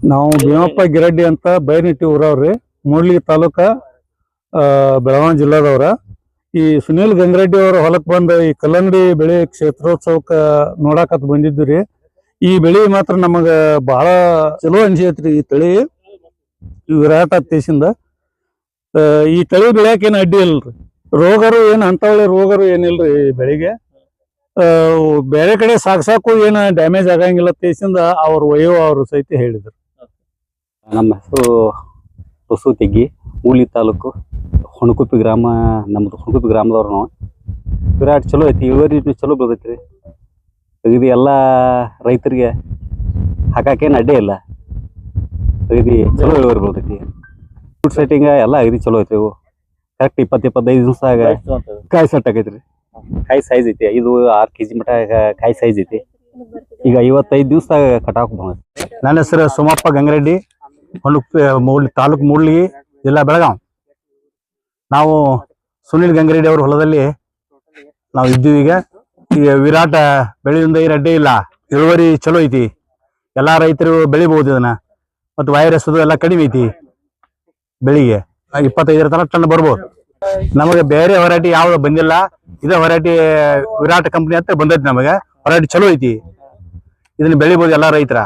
ನಾವು ಭೀಮಪ್ಪ ಗಿರಡ್ಡಿ ಅಂತ ಬೈನಿಟ್ಟಿ ಊರವ್ರಿ, ಮೂಡ್ಲಿ ತಾಲೂಕ ಬೆಳಗಾವಿ ಜಿಲ್ಲಾದವ್ರ. ಈ ಸುನೀಲ್ ಗಂಗರೆಡ್ಡಿ ಅವ್ರ ಹೊಲಕ್ ಬಂದ ಈ ಕಲ್ಲಂಗಡಿ ಬೆಳೆ ಕ್ಷೇತ್ರೋತ್ಸವಕ್ಕ ನೋಡಾಕತ್ ರೀ ಈ ಬೆಳೆ ಮಾತ್ರ ನಮಗ ಬಹಳ ಚಲೋ ಅನ್ಸೈತ್ರಿ ಈ ತಳಿ. ವಿರಾಟ್ ದೇಶದಿಂದ ಈ ತಳಿ ಬೆಳೆಯಕ್ಕೆ ಏನು ಅಡ್ಡಿ ಇಲ್ರಿ. ರೋಗರು ಏನು ಅಂತವಳೆ ರೋಗರು ಏನಿಲ್ರಿ ಈ ಬೆಳಿಗ್ಗೆ ಬೇರೆ ಕಡೆ ಸಾಕ್ಸಾಕು ಏನ ಡ್ಯಾಮೇಜ್ ಆಗಂಗಿಲ್ಲ ತೇಸಿಂದ ಅವ್ರ ವಯೋ ಅವ್ರ ಸಹಿತ ಹೇಳಿದ್ರು. ನಮ್ಮ ಹೆಸರು ಹೊಸು ತೆಗ್ಗಿ ಮೂಲಿ ತಾಲೂಕು ಹೊಣಕುಪ್ಪಿ ಗ್ರಾಮ ನಮ್ಮದು ಹೊಣಕುಪ್ಪಿ ಗ್ರಾಮದವ್ರು ನಾವು. ವಿರಾಟ್ ಚಲೋ ಐತಿ, ಇಳುವರಿ ಚಲೋ ಬೆಳ್ದೈತಿ ರೀ ಅಗದಿ ಎಲ್ಲ ರೈತರಿಗೆ ಹಾಕಾಕೇನು ಅಡ್ಡೆ ಇಲ್ಲ. ಅಗದಿ ಚಲೋ ಇಳುವರಿ ಬೀಳ್ತೈತಿ ಫುಡ್ ಸೆಟ್ಟಿಂಗ ಎಲ್ಲ ಅಗದಿ ಚಲೋ ಐತಿ ಕರೆಕ್ಟ್ ಇಪ್ಪತ್ತು ಇಪ್ಪತ್ತೈದು ದಿವಸ ಕಾಯಿ ಸೆಟ್ ಆಗೈತಿ ರೀ ಕಾಯಿ ಸೈಜ್ ಐತಿ, ಐದು ಆರು ಕೆ ಜಿ ಮಟ ಕಾಯಿ ಸೈಜ್ ಐತಿ. ಈಗ ಐವತ್ತೈದು ದಿವಸದಾಗ ಕಟಾಕ್ ಹಾಕ್ಬೋದು ನನ್ನ ಹೆಸರು ಸೋಮಪ್ಪ ಗಂಗರೆಡ್ಡಿ. ಹೊಂಡುಪ್ಪಿ ಮೂಡ್ಲಿ ತಾಲೂಕು ಮೂಡ್ಲಿ ಜಿಲ್ಲಾ ಬೆಳಗಾವ್ ನಾವು ಸುನಿಲ್ ಗಂಗರೆಡ್ಡಿ ಅವ್ರ ಹೊಲದಲ್ಲಿ ನಾವು ಇದ್ದೀವಿ ಈಗ. ಈಗ ವಿರಾಟ ಬೆಳೆಯಿಂದ ಏನು ಅಡ್ಡಿ ಇಲ್ಲ. ಇಳುವರಿ ಚಲೋ ಐತಿ. ಎಲ್ಲಾ ರೈತರು ಬೆಳಿಬಹುದು ಇದನ್ನ. ಮತ್ತು ವೈರಸ್ ಅದು ಎಲ್ಲ ಕಡಿಮೆ ಐತಿ ಬೆಳಿಗ್ಗೆ. ಇಪ್ಪತ್ತೈದರ ತನಕ ಟನ್ ಬರ್ಬೋದು. ನಮಗೆ ಬೇರೆ ವೆರೈಟಿ ಯಾವ್ದು ಬಂದಿಲ್ಲ. ಇದೇ ವೆರೈಟಿ ವಿರಾಟ್ ಕಂಪ್ನಿ ಅಂತ ಬಂದೈತಿ ನಮಗೆ. ವೆರೈಟಿ ಚಲೋ ಐತಿ. ಇದನ್ನ ಬೆಳಿಬಹುದು ಎಲ್ಲಾ ರೈತರ.